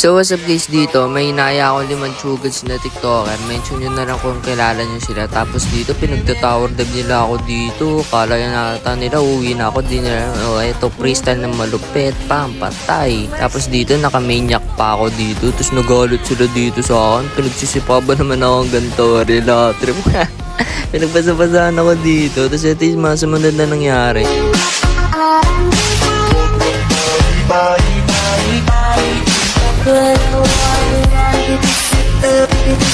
So what's up guys dito, may inaya ako limang chugats na tiktoker, mention nyo na lang kung kilala nyo sila. Tapos dito pinagtatower nila ako dito, kala yun nata nila uwi na ako, di nila, oh eto freestyle na malupit, pam, patay. Tapos dito nakamaniac pa ako dito, tapos nagalit sila dito sa akin, pinagsisipa ba naman ako ang ganito, relatrip. Pinagbasa-basahan ako dito, tapos ito yung mga sumunod na nangyari.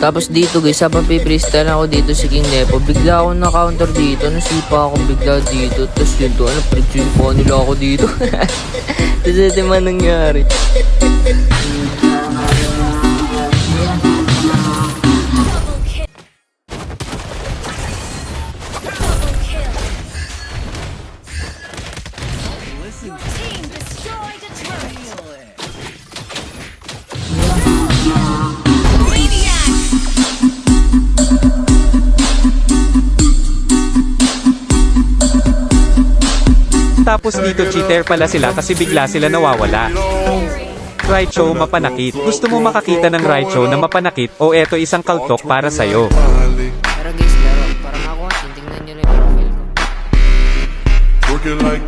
Tapos dito guys, habang pipreestyle ako dito si King Nepo, bigla ako na-counter dito, nasipa ako bigla dito, tapos yun to, ano, pinagsimpa nila ako dito. tapos ito man nangyari. Your team destroyed a turret. Tapos dito cheater pala sila kasi bigla sila nawawala. Show mapanakit. Gusto mo makakita ng right show na mapanakit o eto isang kaltok para sa'yo. Pero guys, laro, parang ako, tingnan nyo yung profile ko. Like